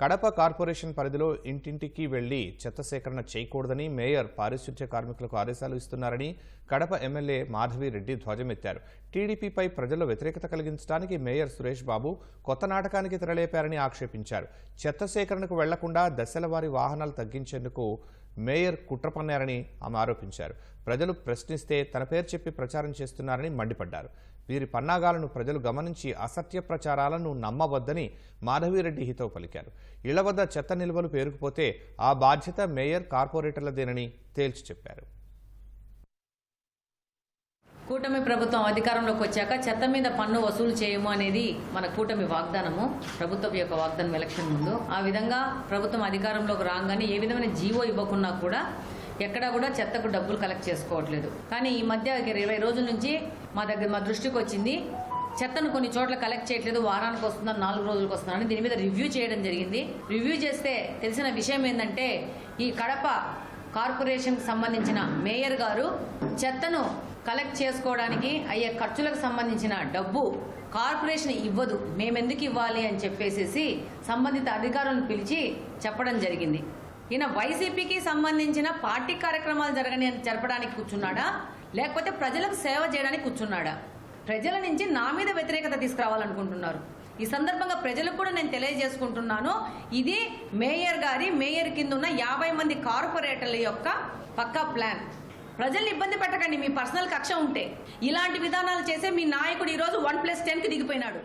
Kadapa corporation పరిధిలో ఇంటింటికి వెళ్ళి చెత్త సేకరణ చేయకూడదని మేయర్ పారిశుధ్య కార్మికులకు ఆదేశాలు ఇస్తున్నారని కడప ఎమ్మెల్యే మాధవి రెడ్డి ధ్వజమెత్తారు. టీడీపీపై ప్రజల్లో వ్యతిరేకత కలిగించడానికి మేయర్ సురేష్ బాబు కొత్త నాటకానికి తెరలేపారని ఆక్షేపించారు. చెత్త సేకరణకు వెళ్ళకుండా దశల వారి వాహనాలు తగ్గించేందుకు మేయర్ కుట్రపన్నారని ఆమె ఆరోపించారు. ప్రజలు ప్రశ్నిస్తే తన పేరు చెప్పి ప్రచారం చేస్తున్నారని మండిపడ్డారు. వీరి పన్నాగాలను ప్రజలు గమనించి అసత్య ప్రచారాలను నమ్మవద్దని మాధవిరెడ్డి హితవు పలికారు. ఇళ్ళ వద్ద చెత్త నిల్వలు పేరుకుపోతే ఆ బాధ్యత మేయర్ కార్పొరేటర్లదేనని తేల్చి చెప్పారు. కూటమి ప్రభుత్వం అధికారంలోకి వచ్చాక చెత్త మీద పన్ను వసూలు చేయము అనేది మన కూటమి వాగ్దానము ప్రభుత్వం యొక్క వాగ్దానం ఎలక్షన్ ముందు. ఆ విధంగా ప్రభుత్వం అధికారంలోకి రాగానే ఏ విధమైన జీవో ఇవ్వకున్నా కూడా ఎక్కడా కూడా చెత్తకు డబ్బులు కలెక్ట్ చేసుకోవట్లేదు. కానీ ఈ మధ్య ఇరవై రోజుల నుంచి మా దగ్గర మా దృష్టికి వచ్చింది చెత్తను కొన్ని చోట్ల కలెక్ట్ చేయట్లేదు వారానికి వస్తుందని నాలుగు రోజులకు వస్తుందని దీని మీద రివ్యూ చేయడం జరిగింది. రివ్యూ చేస్తే తెలిసిన విషయం ఏంటంటే ఈ కడప కార్పొరేషన్కి సంబంధించిన మేయర్ గారు చెత్తను కలెక్ట్ చేసుకోవడానికి అయ్యే ఖర్చులకు సంబంధించిన డబ్బు కార్పొరేషన్ ఇవ్వదు మేమెందుకు ఇవ్వాలి అని చెప్పేసేసి సంబంధిత అధికారులను పిలిచి చెప్పడం జరిగింది. ఈయన వైసీపీకి సంబంధించిన పార్టీ కార్యక్రమాలు జరగని జరపడానికి కూర్చున్నాడా? లేకపోతే ప్రజలకు సేవ చేయడానికి కూర్చున్నాడా? ప్రజల నుంచి నా మీద వ్యతిరేకత తీసుకురావాలనుకుంటున్నారు. ఈ సందర్భంగా ప్రజలకు కూడా నేను తెలియజేసుకుంటున్నాను. ఇది మేయర్ గారి మేయర్ కింద ఉన్న యాభై మంది కార్పొరేటర్ల యొక్క పక్కా ప్లాన్. ప్రజల్ని ఇబ్బంది పెట్టకండి మీ పర్సనల్ కక్ష ఉంటే. ఇలాంటి విధానాలు చేసే మీ నాయకుడు ఈరోజు వన్ ప్లస్ టెన్కి దిగిపోయినాడు.